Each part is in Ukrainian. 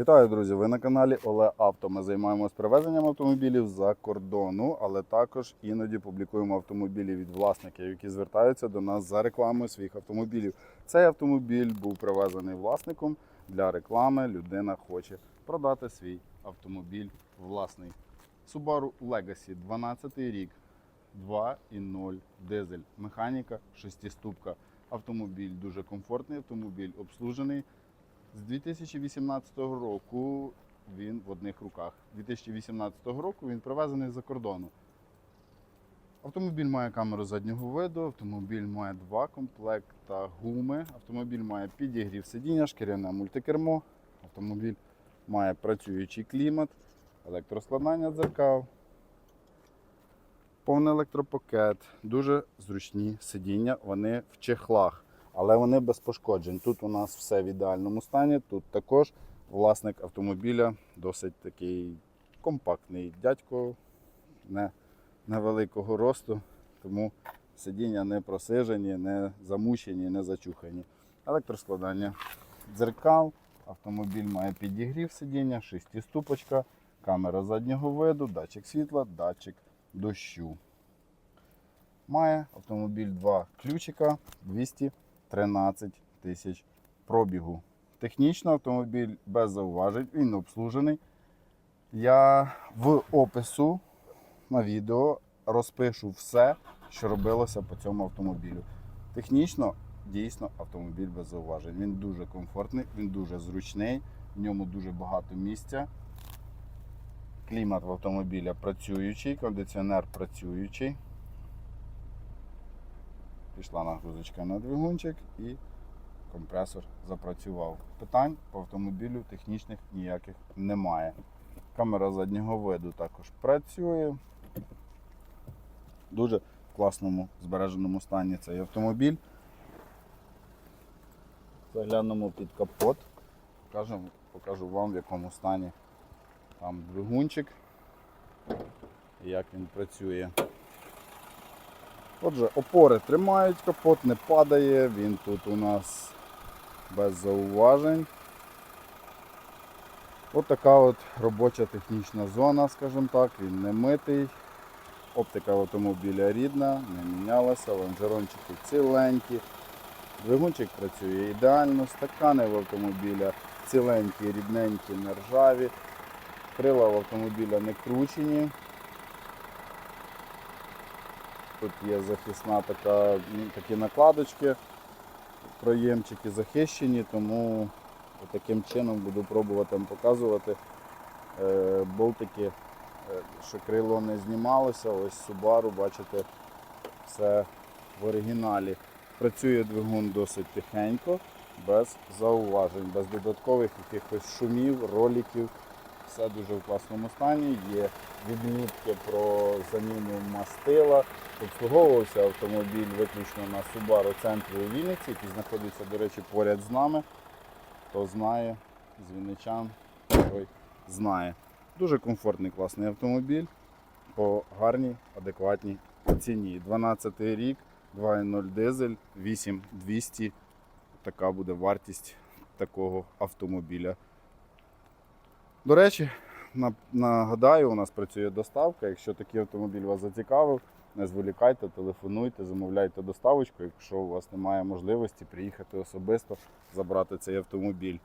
Вітаю, друзі! Ви на каналі Оле Авто. Ми займаємось привезенням автомобілів за кордону, але також іноді публікуємо автомобілі від власників, які звертаються до нас за рекламою своїх автомобілів. Цей автомобіль був привезений власником для реклами. Людина хоче продати свій автомобіль власний. Subaru Legacy 12 рік, 2.0 дизель, механіка, шестиступка. Автомобіль дуже комфортний, автомобіль обслужений. З 2018 року він в одних руках. 2018 року він привезений за кордону. Автомобіль має камеру заднього виду, автомобіль має два комплекта гуми, автомобіль має підігрів сидіння, шкіряне мультикермо, автомобіль має працюючий клімат, електроскладання дзеркал, повний електропакет, дуже зручні сидіння, вони в чехлах але вони без пошкоджень. Тут у нас все в ідеальному стані. Тут також власник автомобіля досить такий компактний дядько, не невеликого росту, тому сидіння не просижені, не замучені, не зачухані. Електроскладання дзеркал, автомобіль має підігрів сидіння, шестиступочка, камера заднього виду, датчик світла, датчик дощу. Має автомобіль два ключика 200 13 тисяч пробігу. Технічно автомобіль без зауважень, він обслужений. Я в опису на відео розпишу все, що робилося по цьому автомобілю. Технічно, дійсно, автомобіль без зауважень. Він дуже комфортний, він дуже зручний, в ньому дуже багато місця. Клімат в автомобіля працюючий, кондиціонер працюючий. Пішла нагрузочка на двигунчик і компресор запрацював. Питань по автомобілю технічних ніяких немає. Камера заднього виду також працює. Дуже в класному збереженому стані цей автомобіль. Заглянемо під капот. Покажу, покажу вам в якому стані там двигунчик і як він працює. Отже, опори тримають, капот не падає, він тут у нас без зауважень. От така от робоча технічна зона, скажімо так, він не митий. Оптика автомобіля рідна, не мінялася, лонжерончики ціленькі. Двигунчик працює ідеально, стакани в автомобіля ціленькі, рідненькі, не ржаві. Крила в автомобіля не кручені. Тут є захисна така, ну, такі накладочки, проємчики захищені, тому таким чином буду пробувати вам показувати е, болтики, е, що крило не знімалося. Ось Subaru, бачите, все в оригіналі. Працює двигун досить тихенько, без зауважень, без додаткових якихось шумів, роликів. Все дуже в класному стані. Є відмітки про заміну мастила. Обслуговувався автомобіль виключно на Subaru центрі у Вінниці, який знаходиться, до речі, поряд з нами. Хто знає, з вінничан, той знає. Дуже комфортний, класний автомобіль по гарній, адекватній ціні. 12 рік, 2.0 дизель, 8200. Така буде вартість такого автомобіля. До речі, нагадаю, у нас працює доставка. Якщо такий автомобіль вас зацікавив, не зволікайте, телефонуйте, замовляйте доставочку, якщо у вас немає можливості приїхати особисто забрати цей автомобіль.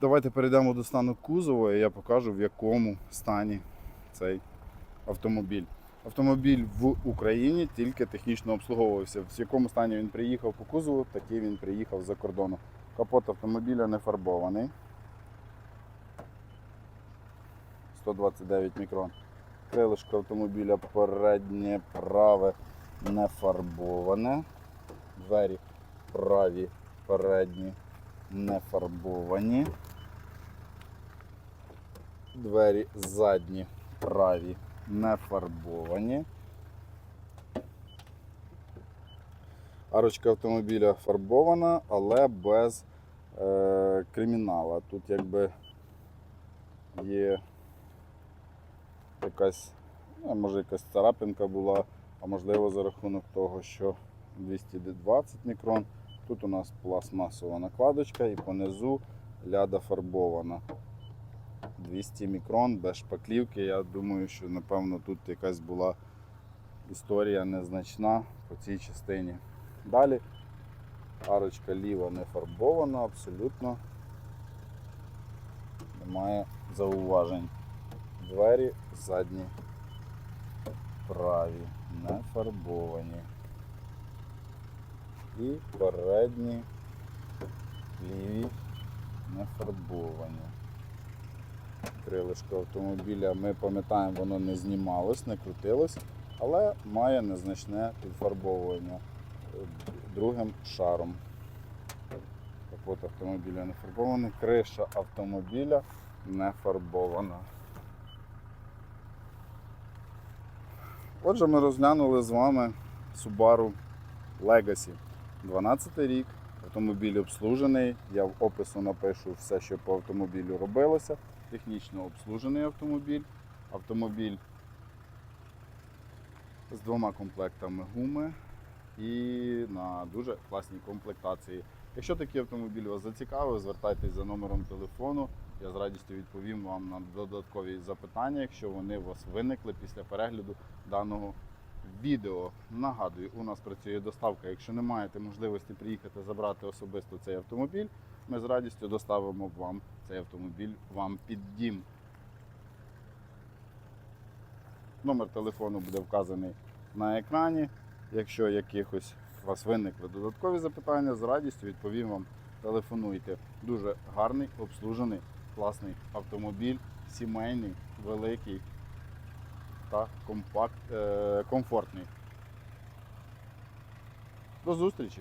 Давайте перейдемо до стану кузова і я покажу, в якому стані цей автомобіль. Автомобіль в Україні тільки технічно обслуговувався. В якому стані він приїхав по кузову, такий він приїхав за кордону. Капот автомобіля не фарбований. 129 мікрон. Крилишко автомобіля переднє праве не фарбоване. Двері праві передні не фарбовані. Двері задні праві не фарбовані. Арочка автомобіля фарбована, але без е, кримінала. Тут якби є якась, ну, може якась царапинка була, а можливо за рахунок того, що 220 мікрон. Тут у нас пластмасова накладочка і понизу ляда фарбована. 200 мікрон без шпаклівки. Я думаю, що напевно тут якась була історія незначна по цій частині. Далі арочка ліва не фарбована, абсолютно немає зауважень. Двері задні праві, не фарбовані. І передні ліві не фарбовані. Крилишко автомобіля, ми пам'ятаємо, воно не знімалось, не крутилось, але має незначне підфарбовування е, другим шаром. Капот автомобіля не фарбований, криша автомобіля не фарбована. Отже, ми розглянули з вами Subaru Legacy. 12 рік, автомобіль обслужений. Я в опису напишу все, що по автомобілю робилося. Технічно обслужений автомобіль. Автомобіль з двома комплектами гуми і на дуже класній комплектації. Якщо такий автомобіль вас зацікавив, звертайтесь за номером телефону. Я з радістю відповім вам на додаткові запитання, якщо вони у вас виникли після перегляду даного відео. Нагадую, у нас працює доставка. Якщо не маєте можливості приїхати забрати особисто цей автомобіль, ми з радістю доставимо вам цей автомобіль вам під дім. Номер телефону буде вказаний на екрані. Якщо якихось у вас виникли додаткові запитання, з радістю відповім вам. Телефонуйте. Дуже гарний, обслужений, класний автомобіль, сімейний, великий та компакт, е, комфортний. До зустрічі!